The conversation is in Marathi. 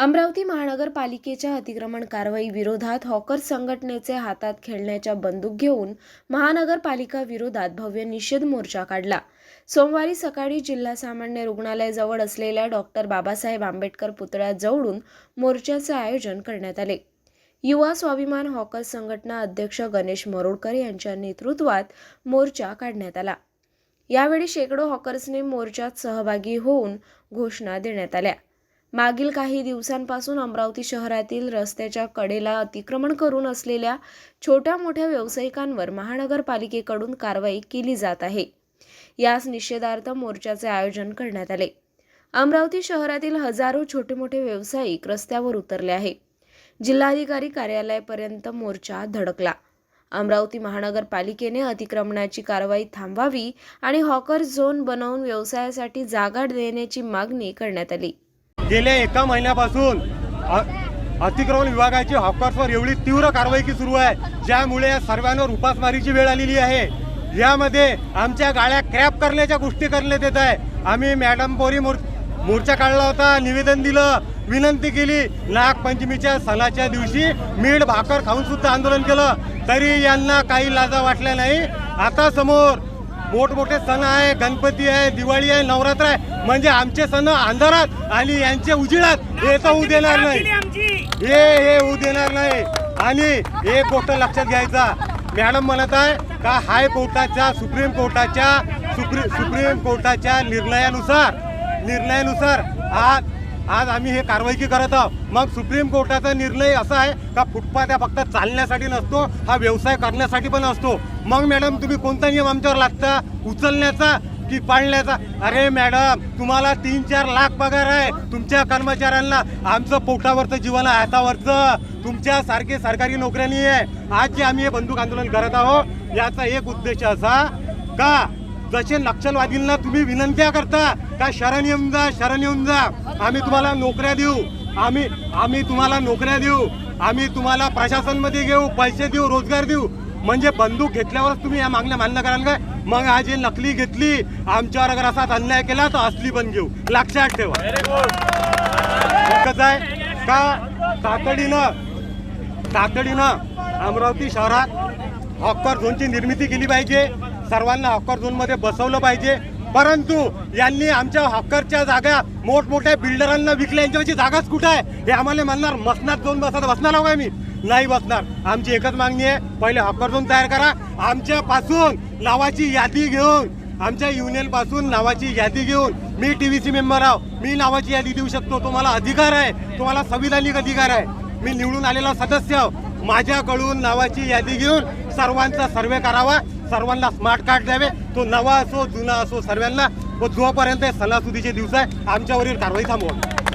अमरावती महानगरपालिकेच्या अतिक्रमण कारवाई विरोधात हॉकर्स संघटनेचे हातात खेळण्याच्या बंदूक घेऊन महानगरपालिका विरोधात भव्य निषेध मोर्चा काढला. सोमवारी सकाळी जिल्हा सामान्य रुग्णालयाजवळ असलेल्या डॉक्टर बाबासाहेब आंबेडकर पुतळ्याजवळून मोर्चाचे आयोजन करण्यात आले. युवा स्वाभिमान हॉकर्स संघटना अध्यक्ष गणेश मरोडकर यांच्या नेतृत्वात मोर्चा काढण्यात आला. यावेळी शेकडो हॉकर्सने मोर्चात सहभागी होऊन घोषणा देण्यात आल्या. मागील काही दिवसांपासून अमरावती शहरातील रस्त्याच्या कडेला अतिक्रमण करून असलेल्या छोट्या मोठ्या व्यावसायिकांवर महानगरपालिकेकडून कारवाई केली जात आहे. याच निषेधार्थ मोर्चाचे आयोजन करण्यात आले. अमरावती शहरातील हजारो छोटे मोठे व्यावसायिक रस्त्यावर उतरले आहे. जिल्हाधिकारी कार्यालयापर्यंत मोर्चा धडकला. अमरावती महानगरपालिकेने अतिक्रमणाची कारवाई थांबवावी आणि हॉकर झोन बनवून व्यवसायासाठी जागा देण्याची मागणी करण्यात आली. गेल्या एका महिन्यापासून अ- अतिक्रमण विभागाची हॉकर्सवर एवढी तीव्र कारवाई सुरू आहे ज्यामुळे या सर्वांवर उपासमारीची वेळ आलेली आहे. यामध्ये आमच्या गाड्या क्रॅप करण्याच्या गोष्टी करण्यात येत आहे. आम्ही मॅडम पोरी मोर मोर्चा काढला होता निवेदन दिलं विनंती केली. नागपंचमीच्या सणाच्या दिवशी मीठ भाकर खाऊन सुद्धा आंदोलन केलं. तरी यांना काही लाजा वाटल्या नाही. आता समोर मोठमोठे सण आहे गणपती आहे दिवाळी आहे नवरात्र आहे. म्हणजे आमचे सण अंधारात आणि यांचे उजिळात हे तर होऊ देणार नाही. हे हे होऊ देणार नाही. आणि एक गोष्ट लक्षात घ्यायचा. मॅडम म्हणत आहे का हायकोर्टाच्या सुप्रीम कोर्टाच्या सुप्री सुप्रीम कोर्टाच्या निर्णयानुसार निर्णयानुसार आज आज आम्ही हे कारवाई की करत आहोत. मग सुप्रीम कोर्टाचा निर्णय असा आहे का फुटपाथ हा फक्त चालण्यासाठी नसतो हा व्यवसाय करण्यासाठी पण असतो? मग मॅडम तुम्ही कोणता नियम आमच्यावर लागता उचलण्याचा की पाळण्याचा? अरे मॅडम तुम्हाला तीन चार लाख पगार आहे. तुमच्या कर्मचाऱ्यांना आमचं पोटावरचं जीवन आहे हातावरचं. तुमच्या सारखे सरकारी नोकऱ्या नाही आहे आज जे आम्ही हे बंदूक आंदोलन करत आहोत याचा एक उद्देश असा का जसे नक्षलवादींना तुम्ही विनंत्या करता का शरण येऊन जा शरण येऊन जा. आम्ही तुम्हाला नोकऱ्या देऊ. आम्ही आम्ही तुम्हाला नोकऱ्या देऊ. आम्ही तुम्हाला प्रशासनमध्ये घेऊ पैसे देऊ रोजगार देऊ. म्हणजे बंदूक घेतल्यावरच तुम्ही या मागण्या मान्य कराल काय मग आज हे नकली घेतली आमच्यावर अगर असाच अन्याय केला तर असली पण घेऊ. लक्षात ठेवा. एकच आहे? का? तातडीनं तातडीनं अमरावती शहरात हॉकर झोनची निर्मिती केली पाहिजे. सर्वांना हॉकर झोनमध्ये बसवलं पाहिजे. परंतु यांनी आमच्या हॉकरच्या जागा मोठमोठ्या बिल्डरांना विकल्या. यांच्यावरची जागाच कुठं आहे? हे आम्हाला म्हणणार मसनात झोन बसत बसणार आहो का मी नाही बसणार. आमची एकच मागणी आहे पहिले हॉकर झोन तयार करा. आमच्यापासून नावाची यादी घेऊन आमच्या युनियनपासून नावाची यादी घेऊन मी टी व्ही सी मेंबर आहो. मी नावाची यादी देऊ शकतो. तुम्हाला अधिकार आहे. तुम्हाला संविधानिक अधिकार आहे. मी निवडून आलेला सदस्य आहो. माझ्याकडून नावाची यादी घेऊन सर्वांचा सर्वे करावा. सर्वांना स्मार्ट कार्ड द्यावे. तो नवा असो जुना असो सर्वांना. व जोपर्यंत सणासुदीचे दिवस आहे आमच्यावरील कारवाई थांबवा.